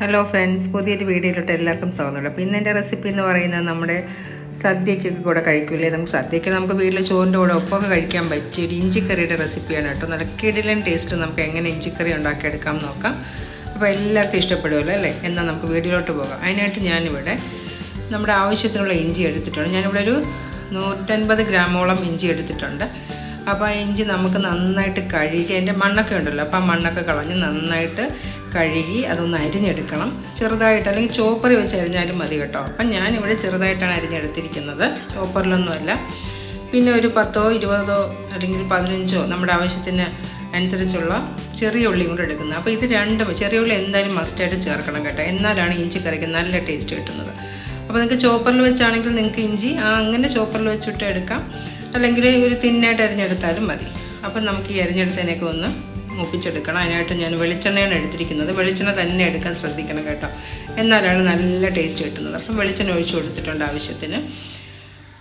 Hello friends പുതിയൊരു വീഡിയോയിലോട്ട് എല്ലാവർക്കും സ്വാഗതമുണ്ട് അപ്പോൾ ഇന്ന് എന്റെ റെസിപ്പി എന്ന് പറയുന്നത് നമ്മുടെ സദ്യക്കൊക്കെ കൂടെ കഴിക്കില്ലേ? നമുക്ക് സദ്യയ്ക്ക് നമുക്ക് വീട്ടിൽ ചോറിന്റെ കൂടെ ഒപ്പമൊക്കെ കഴിക്കാൻ പറ്റിയ ഒരു ഇഞ്ചിക്കറിയുടെ റെസിപ്പിയാണ് കേട്ടോ. നല്ല കിടിലൻ ടേസ്റ്റ് നമുക്ക് എങ്ങനെ ഇഞ്ചിക്കറി ഉണ്ടാക്കിയെടുക്കാം നോക്കാം. അപ്പോൾ എല്ലാവർക്കും ഇഷ്ടപ്പെടുമല്ലോ അല്ലേ? എന്നാൽ നമുക്ക് വീട്ടിലോട്ട് പോകാം. അതിനായിട്ട് ഞാനിവിടെ നമ്മുടെ ആവശ്യത്തിനുള്ള ഇഞ്ചി എടുത്തിട്ടുണ്ട്. ഞാനിവിടെ ഒരു നൂറ്റൻപത് ഗ്രാമോളം ഇഞ്ചി എടുത്തിട്ടുണ്ട്. അപ്പോൾ ആ ഇഞ്ചി നമുക്ക് നന്നായിട്ട് കഴുകി അതിന്റെ മണ്ണൊക്കെ ഉണ്ടല്ലോ അപ്പോൾ ആ മണ്ണൊക്കെ കളഞ്ഞ് നന്നായിട്ട് കഴുകി അതൊന്ന് അരിഞ്ഞെടുക്കണം. ചെറുതായിട്ട് അല്ലെങ്കിൽ ചോപ്പറി വെച്ച് അരിഞ്ഞാലും മതി കേട്ടോ. അപ്പം ഞാനിവിടെ ചെറുതായിട്ടാണ് അരിഞ്ഞെടുത്തിരിക്കുന്നത്. ചോപ്പറിലൊന്നുമല്ല. പിന്നെ ഒരു പത്തോ ഇരുപതോ അല്ലെങ്കിൽ പതിനഞ്ചോ നമ്മുടെ ആവശ്യത്തിന് അനുസരിച്ചുള്ള ചെറിയ ഉള്ളി കൂടെ എടുക്കുന്നത്. അപ്പോൾ ഇത് രണ്ടും ചെറിയ ഉള്ളി എന്തായാലും മസ്റ്റായിട്ട് ചേർക്കണം കേട്ടോ. എന്നാലാണ് ഇഞ്ചി കറിക്ക് നല്ല ടേസ്റ്റ് കിട്ടുന്നത്. അപ്പോൾ നിങ്ങൾക്ക് ചോപ്പറിൽ വെച്ചാണെങ്കിൽ നിങ്ങൾക്ക് ഇഞ്ചി ആ അങ്ങനെ ചോപ്പറിൽ വെച്ചിട്ട് എടുക്കാം. അല്ലെങ്കിൽ ഒരു തിന്നായിട്ട് അരിഞ്ഞെടുത്താലും മതി. അപ്പം നമുക്ക് ഈ അരിഞ്ഞെടുത്തതിനൊക്കെ ഒന്ന് മൂപ്പിച്ചെടുക്കണം. അതിനായിട്ട് ഞാൻ വെളിച്ചെണ്ണയാണ് എടുത്തിരിക്കുന്നത്. വെളിച്ചെണ്ണ തന്നെ എടുക്കാൻ ശ്രദ്ധിക്കണം കേട്ടോ. എന്നാലാണ് നല്ല ടേസ്റ്റ് കിട്ടുന്നത്. അപ്പം വെളിച്ചെണ്ണ ഒഴിച്ചു കൊടുത്തിട്ടുണ്ട് ആവശ്യത്തിന്.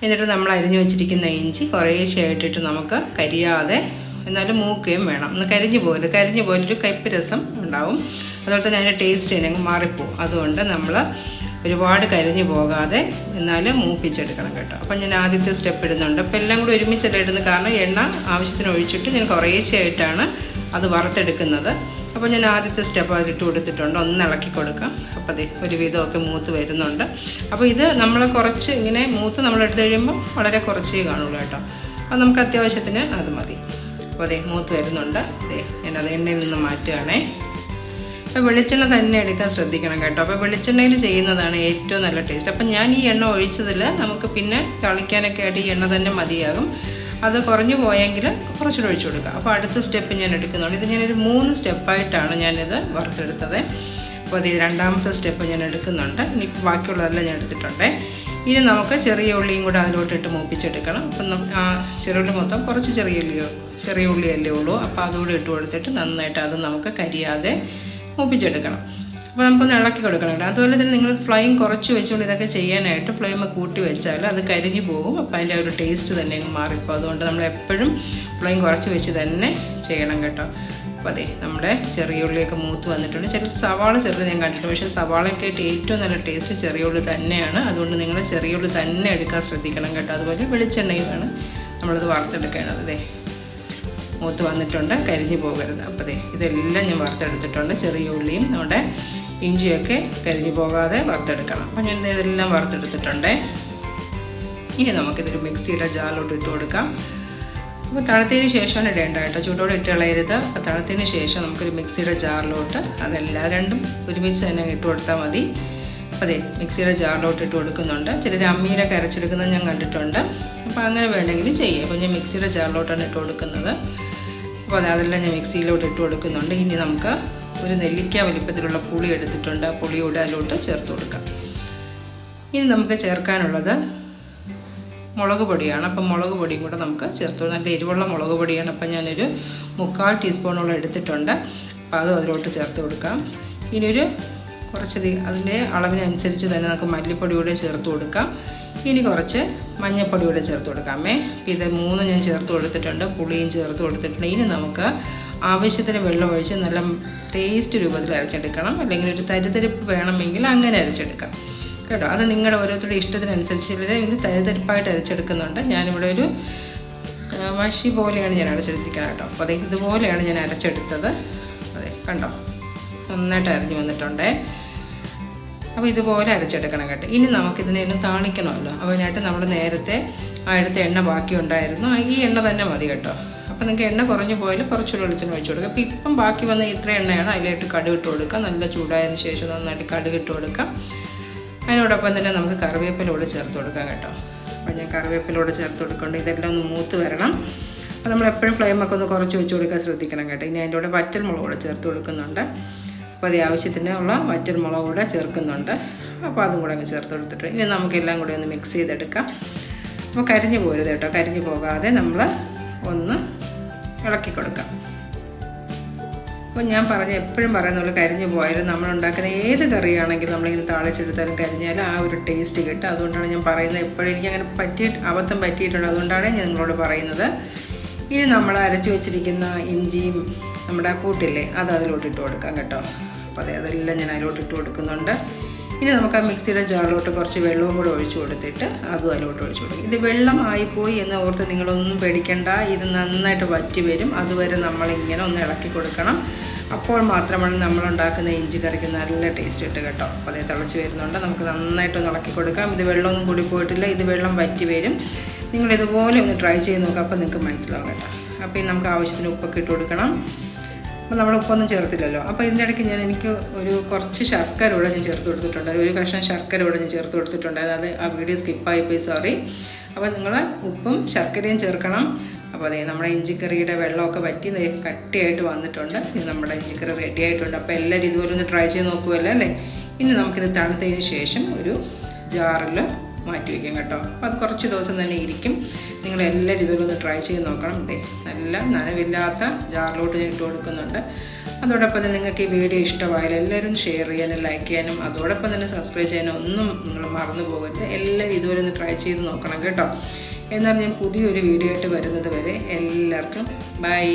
എന്നിട്ട് നമ്മൾ അരിഞ്ഞു വെച്ചിരിക്കുന്ന ഇഞ്ചി കുറേശ്ശെ ആയിട്ടിട്ട് നമുക്ക് കരിയാതെ എന്നാലും മൂക്കുകയും വേണം. ഒന്ന് കരിഞ്ഞു പോകരുത് കരിഞ്ഞു പോലൊരു കയ്പ്പ് രസം ഉണ്ടാവും. അതുപോലെ തന്നെ അതിന്റെ ടേസ്റ്റ് തന്നെ അങ്ങ് മാറിപ്പോവും. അതുകൊണ്ട് നമ്മൾ ഒരുപാട് കരിഞ്ഞു പോകാതെ എന്നാലും മൂപ്പിച്ചെടുക്കണം കേട്ടോ. അപ്പം ഞാൻ ആദ്യത്തെ സ്റ്റെപ്പ് ഇടുന്നുണ്ട്. അപ്പോൾ എല്ലാം കൂടി ഒരുമിച്ചല്ല ഇടുന്നത്? കാരണം എണ്ണ ആവശ്യത്തിന് ഒഴിച്ചിട്ട് ഞാൻ കുറേശ്ശെയായിട്ടാണ് അത് വറുത്തെടുക്കുന്നത്. അപ്പോൾ ഞാൻ ആദ്യത്തെ സ്റ്റെപ്പ് അതിലിട്ട് കൊടുത്തിട്ടുണ്ട്. ഒന്ന് ഇളക്കി കൊടുക്കാം. അപ്പോൾ അതെ ഒരുവിധമൊക്കെ മൂത്ത് വരുന്നുണ്ട്. അപ്പോൾ ഇത് നമ്മൾ കുറച്ച് ഇങ്ങനെ മൂത്ത് നമ്മൾ എടുത്തു കഴിയുമ്പോൾ വളരെ കുറച്ചേ കാണുള്ളൂ കേട്ടോ. അപ്പോൾ നമുക്ക് അത്യാവശ്യത്തിന് അത് മതി. അപ്പോൾ അതെ മൂത്ത് വരുന്നുണ്ട്. അതെ ഞാനത് എണ്ണയിൽ നിന്ന് മാറ്റുകയാണേ. അപ്പോൾ വെളിച്ചെണ്ണ തന്നെ എടുക്കാൻ ശ്രദ്ധിക്കണം കേട്ടോ. അപ്പോൾ വെളിച്ചെണ്ണയിൽ ചെയ്യുന്നതാണ് ഏറ്റവും നല്ല ടേസ്റ്റ്. അപ്പം ഞാൻ ഈ എണ്ണ ഒഴിച്ചതിൽ നമുക്ക് പിന്നെ തളിക്കാനൊക്കെ ആയിട്ട് ഈ എണ്ണ തന്നെ മതിയാകും. അത് കുറഞ്ഞു പോയെങ്കിൽ കുറച്ചുകൂടെ ഒഴിച്ചു കൊടുക്കുക. അപ്പോൾ അടുത്ത സ്റ്റെപ്പ് ഞാൻ എടുക്കുന്നുണ്ട്. ഇത് ഞാനൊരു മൂന്ന് സ്റ്റെപ്പായിട്ടാണ് ഞാനിത് വറുത്തെടുത്തത്. അപ്പോൾ അത് രണ്ടാമത്തെ സ്റ്റെപ്പ് ഞാൻ എടുക്കുന്നുണ്ട്. ഇനി ബാക്കിയുള്ളതെല്ലാം ഞാൻ എടുത്തിട്ടുണ്ട്. ഇനി നമുക്ക് ചെറിയ ഉള്ളിയും കൂടെ അതിലോട്ടിട്ട് മൂപ്പിച്ചെടുക്കണം. അപ്പം ഉള്ളി മൊത്തം കുറച്ച് ചെറിയ ഉള്ളിയോ ചെറിയ ഉള്ളിയല്ലേ ഉള്ളൂ. അപ്പോൾ അതുകൂടെ ഇട്ട് കൊടുത്തിട്ട് നന്നായിട്ട് അത് നമുക്ക് കരിയാതെ മൂപ്പിച്ചെടുക്കണം. അപ്പോൾ നമുക്കൊന്ന് ഇളക്കി കൊടുക്കണം അതുപോലെ തന്നെ നിങ്ങൾ ഫ്ലെയിം കുറച്ച് വെച്ചുകൊണ്ട് ഇതൊക്കെ ചെയ്യാനായിട്ട് ഫ്ലെയിം കൂട്ടി വെച്ചാൽ അത് കരിഞ്ഞു പോകും. അപ്പോൾ അതിന്റെ ഒരു ടേസ്റ്റ് തന്നെ അങ്ങ് മാറിപ്പോൾ അതുകൊണ്ട് നമ്മൾ എപ്പോഴും ഫ്ലെയിം കുറച്ച് വെച്ച് തന്നെ ചെയ്യണം കേട്ടോ. അപ്പോൾ അതെ നമ്മുടെ ചെറിയ ഉള്ളിയൊക്കെ മൂത്ത് വന്നിട്ടുണ്ട്. ചില സവാള ചെറുത് ഞാൻ കണ്ടിട്ടുണ്ട്. പക്ഷേ സവാളയൊക്കെ ആയിട്ട് ഏറ്റവും നല്ല ടേസ്റ്റ് ചെറിയ ഉള്ളി തന്നെയാണ്. അതുകൊണ്ട് നിങ്ങൾ ചെറിയ ഉള്ളി തന്നെ എടുക്കാൻ ശ്രദ്ധിക്കണം കേട്ടോ. അതുപോലെ വെളിച്ചെണ്ണയുമാണ് നമ്മളത് വാർത്തെടുക്കേണ്ടത് അതെ മൂത്ത് വന്നിട്ടുണ്ട്. കരിഞ്ഞു പോകരുത്. അപ്പോൾ അതെ ഇതെല്ലാം ഞാൻ വറുത്തെടുത്തിട്ടുണ്ട്. ചെറിയ ഉള്ളിയും നമ്മുടെ ഇഞ്ചിയൊക്കെ കരിഞ്ഞു പോകാതെ വറുത്തെടുക്കണം. അപ്പം ഞാൻ ഇതെല്ലാം വറുത്തെടുത്തിട്ടുണ്ട്. ഇനി നമുക്കിതൊരു മിക്സിയുടെ ജാറിലോട്ട് ഇട്ട് കൊടുക്കാം. അപ്പോൾ തണുത്തതിന് ശേഷമാണ് ഇടേണ്ട കേട്ടോ. ചൂടോടെ ഇട്ട് കളയരുത്. അപ്പോൾ തണുത്തതിന് ശേഷം നമുക്കൊരു മിക്സിയുടെ ജാറിലോട്ട് അതെല്ലാം രണ്ടും ഒരുമിച്ച് തന്നെ ഇട്ട് കൊടുത്താൽ മതി. അപ്പോൾ അതെ മിക്സിയുടെ ജാറിലോട്ട് ഇട്ട് കൊടുക്കുന്നുണ്ട്. ചിലർ അമ്മിയിലൊക്കെ അരച്ചെടുക്കുന്നത് ഞാൻ കണ്ടിട്ടുണ്ട്. അപ്പോൾ അങ്ങനെ വേണമെങ്കിൽ ചെയ്യാം. അപ്പോൾ ഞാൻ മിക്സിയുടെ ജാറിലോട്ടാണ് ഇട്ട് കൊടുക്കുന്നത്. അപ്പോൾ അത് അതെല്ലാം ഞാൻ മിക്സിയിലോട്ട് ഇട്ട് കൊടുക്കുന്നുണ്ട്. ഇനി നമുക്ക് ഒരു നെല്ലിക്ക വലിപ്പത്തിലുള്ള പുളി എടുത്തിട്ടുണ്ട്. ആ പുളിയുടെ അതിലോട്ട് ചേർത്ത് കൊടുക്കാം. ഇനി നമുക്ക് ചേർക്കാനുള്ളത് മുളക് പൊടിയാണ്. അപ്പം മുളക് പൊടിയും കൂടെ നമുക്ക് ചേർത്ത്. നല്ല എരിവുള്ള മുളക് പൊടിയാണ്. അപ്പം ഞാനൊരു മുക്കാൽ ടീസ്പൂണോളം എടുത്തിട്ടുണ്ട്. അപ്പോൾ അതും അതിലോട്ട് ചേർത്ത് കൊടുക്കാം. ഇനിയൊരു കുറച്ചധികം അതിന്റെ അളവിനനുസരിച്ച് തന്നെ നമുക്ക് മല്ലിപ്പൊടി കൂടെ ചേർത്ത് കൊടുക്കാം. ഇനി കുറച്ച് മഞ്ഞൾപ്പൊടി കൂടെ ചേർത്ത് കൊടുക്കാമേ ഇത് മൂന്ന് ഞാൻ ചേർത്ത് കൊടുത്തിട്ടുണ്ട്. പുളിയും ചേർത്ത് കൊടുത്തിട്ടുണ്ട്. ഇനി നമുക്ക് ആവശ്യത്തിന് വെള്ളം ഒഴിച്ച് നല്ല ടേസ്റ്റ് രൂപത്തിൽ അരച്ചെടുക്കണം. അല്ലെങ്കിൽ ഒരു തരിതരിപ്പ് വേണമെങ്കിൽ അങ്ങനെ അരച്ചെടുക്കാം. കേട്ടോ? അത് നിങ്ങളുടെ ഓരോരുത്തരുടെ ഇഷ്ടത്തിനനുസരിച്ച് ഇങ്ങനെ തരിതരിപ്പായിട്ട് അരച്ചെടുക്കുന്നുണ്ട്. ഞാനിവിടെ ഒരു മഷി പോലെയാണ് ഞാൻ അരച്ചെടുത്തിരിക്കുന്നത് കേട്ടോ. അപ്പോൾ അതെ ഇതുപോലെയാണ് ഞാൻ അരച്ചെടുത്തത്. അതെ കണ്ടോ? നന്നായിട്ട് അരിഞ്ഞു വന്നിട്ടുണ്ടേ. അപ്പോൾ ഇതുപോലെ അരച്ചെടുക്കണം കേട്ടോ. ഇനി നമുക്കിതിനെ ഒന്ന് താളിക്കണമല്ലോ. അതിനായിട്ട് നമ്മൾ നേരത്തെ ആ എടുത്ത എണ്ണ ബാക്കി ഉണ്ടായിരുന്നു ഈ എണ്ണ തന്നെ മതി കേട്ടോ. അപ്പോൾ നിങ്ങൾക്ക് എണ്ണ കുറഞ്ഞു പോയാൽ കുറച്ചുകൂടി വെളിച്ചെണ്ണ ഒഴിച്ചു കൊടുക്കുക അപ്പോൾ ഇപ്പം ബാക്കി വന്ന ഇത്ര എണ്ണയാണ് അതിലായിട്ട് കടുക് ഇട്ട് കൊടുക്കുക നല്ല ചൂടായതിന് ശേഷം നന്നായിട്ട് കടുക് ഇട്ട് കൊടുക്കാം. അതിനോടൊപ്പം തന്നെ നമുക്ക് കറിവേപ്പിലൂടെ ചേർത്ത് കൊടുക്കാം കേട്ടോ. അപ്പോൾ ഞാൻ കറിവേപ്പിലൂടെ ചേർത്ത് കൊടുക്കുന്നുണ്ട്. ഇതെല്ലാം ഒന്ന് മൂത്ത് വരണം. അപ്പോൾ നമ്മൾ എപ്പോഴും ഫ്ലെയിമൊക്കെ ഒന്ന് കുറച്ച് വെച്ച് കൊടുക്കാൻ ശ്രദ്ധിക്കണം കേട്ടോ. ഇനി അതിന്റെ കൂടെ വറ്റൽ മുളക് കൂടെ ചേർത്ത് കൊടുക്കുന്നുണ്ട്. അപ്പോൾ അത് ആവശ്യത്തിനുള്ള വറ്റൽ മുളക് കൂടെ ചേർക്കുന്നുണ്ട്. അപ്പോൾ അതും കൂടെ അങ്ങ് ചേർത്ത് കൊടുത്തിട്ട് ഇനി നമുക്കെല്ലാം കൂടെ ഒന്ന് മിക്സ് ചെയ്തെടുക്കാം. അപ്പോൾ കരിഞ്ഞു പോരുത് കേട്ടോ. കരിഞ്ഞു പോകാതെ നമ്മൾ ഒന്ന് ഇളക്കി കൊടുക്കാം. അപ്പോൾ ഞാൻ പറഞ്ഞ എപ്പോഴും പറയുന്ന പോലെ കരിഞ്ഞു പോയാലും നമ്മൾ ഉണ്ടാക്കുന്ന ഏത് കറിയാണെങ്കിലും നമ്മളിങ്ങനെ താളിച്ചെടുത്താലും കരിഞ്ഞാൽ ആ ഒരു ടേസ്റ്റ് കിട്ടും. അതുകൊണ്ടാണ് ഞാൻ പറയുന്നത്. എപ്പോഴും എനിക്ക് അങ്ങനെ പറ്റി അബദ്ധം പറ്റിയിട്ടുണ്ട്. അതുകൊണ്ടാണ് ഞാൻ നിങ്ങളോട് പറയുന്നത്. ഇനി നമ്മൾ അരച്ചു വെച്ചിരിക്കുന്ന ഇഞ്ചിയും നമ്മുടെ കൂട്ടില്ലേ അത് അതിലോട്ട് ഇട്ട് കൊടുക്കാം കേട്ടോ. അപ്പോൾ അതെ അതെല്ലാം ഞാൻ അതിലോട്ട് ഇട്ട് കൊടുക്കുന്നുണ്ട്. ഇനി നമുക്ക് ആ മിക്സിയുടെ ജാറിലോട്ട് കുറച്ച് വെള്ളവും കൂടെ ഒഴിച്ചു കൊടുത്തിട്ട് അതും അതിലോട്ട് ഒഴിച്ചു കൊടുക്കും. ഇത് വെള്ളം ആയിപ്പോയി എന്ന് ഓർത്ത് നിങ്ങളൊന്നും പേടിക്കണ്ട. ഇത് നന്നായിട്ട് വറ്റി വരും. അതുവരെ നമ്മളിങ്ങനെ ഒന്ന് ഇളക്കി കൊടുക്കണം. അപ്പോൾ മാത്രമാണ് നമ്മൾ ഉണ്ടാക്കുന്ന ഇഞ്ചി കറിക്ക് നല്ല ടേസ്റ്റ് ഇട്ട് കേട്ടോ. അപ്പോൾ അതേ തിളച്ച് വരുന്നുണ്ട്. നമുക്ക് നന്നായിട്ടൊന്ന് ഇളക്കി കൊടുക്കാം. ഇത് വെള്ളമൊന്നും കൂടി പോയിട്ടില്ല. ഇത് വെള്ളം വറ്റി വരും. നിങ്ങൾ ഇതുപോലെ ഒന്ന് ട്രൈ ചെയ്ത് നോക്കാം. അപ്പോൾ നിങ്ങൾക്ക് മനസ്സിലാവും കേട്ടോ. അപ്പോൾ നമുക്ക് ആവശ്യത്തിന് ഉപ്പൊക്കെ ഇട്ട് കൊടുക്കണം. അപ്പോൾ നമ്മൾ ഉപ്പൊന്നും ചേർത്തില്ലല്ലോ. അപ്പോൾ ഇതിന്റെ ഇടയ്ക്ക് ഞാൻ എനിക്ക് ഒരു കുറച്ച് ശർക്കര കൂടെ ഞാൻ ചേർത്ത് കൊടുത്തിട്ടുണ്ടായിരുന്നു. ഒരു കഷ്ണം ശർക്കര കൂടെ ഞാൻ ചേർത്ത് കൊടുത്തിട്ടുണ്ടായിരുന്നു. അത് ആ വീഡിയോ സ്കിപ്പായി പോയി സോറി അപ്പോൾ നിങ്ങൾ ഉപ്പും ശർക്കരയും ചേർക്കണം. അപ്പോൾ അതേ നമ്മുടെ ഇഞ്ചിക്കറിയുടെ വെള്ളമൊക്കെ വറ്റി ദേ കട്ടിയായിട്ട് വന്നിട്ടുണ്ട്. ഇത് നമ്മുടെ ഇഞ്ചിക്കറി റെഡി ആയിട്ടുണ്ട്. അപ്പോൾ എല്ലാവരും ഇതുപോലെ ഒന്ന് ട്രൈ ചെയ്ത് നോക്കുമല്ലോ അല്ലേ? ഇനി നമുക്കിത് തണുത്തതിന് ശേഷം ഒരു ജാറിൽ മാറ്റി വയ്ക്കും കേട്ടോ. അപ്പോൾ അത് കുറച്ച് ദിവസം തന്നെ ഇരിക്കും. നിങ്ങൾ എല്ലാ രീതിയിലും ഒന്ന് ട്രൈ ചെയ്ത് നോക്കണം. ഡേ നല്ല നനവില്ലാത്ത ജാറിലോട്ട് ഞാൻ ഇട്ട് കൊടുക്കുന്നുണ്ട്. അതോടൊപ്പം തന്നെ നിങ്ങൾക്ക് ഈ വീഡിയോ ഇഷ്ടമായാലും എല്ലാവരും ഷെയർ ചെയ്യാനും ലൈക്ക് ചെയ്യാനും അതോടൊപ്പം തന്നെ സബ്സ്ക്രൈബ് ചെയ്യാനും ഒന്നും നിങ്ങൾ മറന്നു പോകരുത്. എല്ലാ രീതിയിലും ഒന്ന് ട്രൈ ചെയ്ത് നോക്കണം കേട്ടോ. എന്നാൽ ഞാൻ പുതിയൊരു വീഡിയോ ആയിട്ട് വരുന്നത് വരെ എല്ലാവർക്കും ബൈ